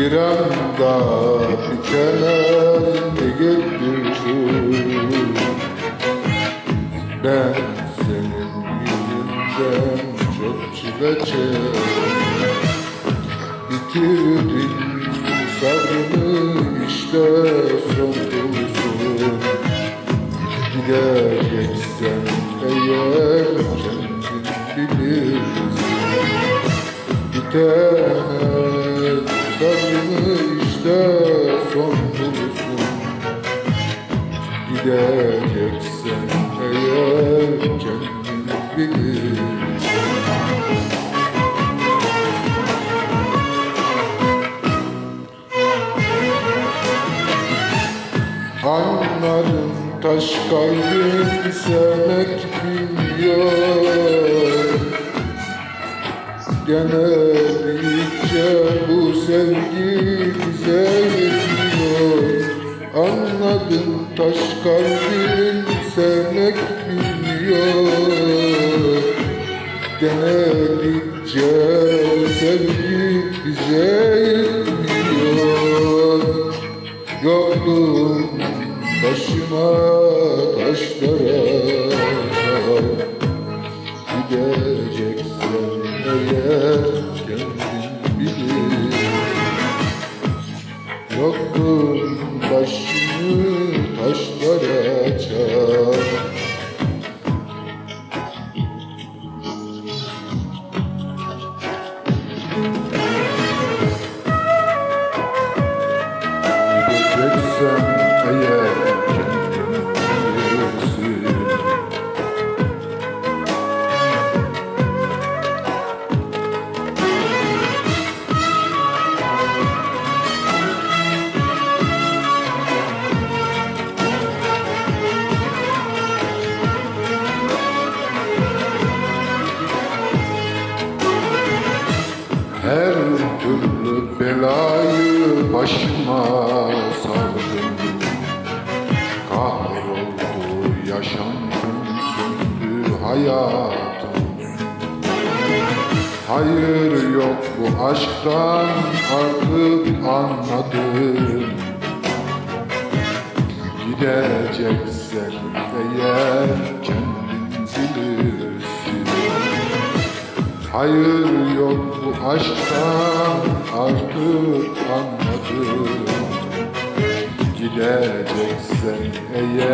Bir anda bitendi gitti Ben senin yüzünden çok çile çektim Bitirdin sabrımı işte son dolusun Gideceksen eğer Gideceksen eğer kendin bilirsin Anlarım taş kalbim sevmek bilmiyor Genellikçe bu sevgi bize Anladım taş kalbim sevmek bilmiyor. Genellikçe sevgi bize yetmiyor. Yokluğum başıma taşlara Gideceksen Yokluğum başımı taşlara çar Gideceksen eğer türlü belayı başıma sardım Kahroldu yaşantım söndü hayatım. Hayır yok bu aşktan artık anladım. Gideceksen eğer kendin bilirsin Hayır yok bu aşktan artık anladım. Gideceksen eğer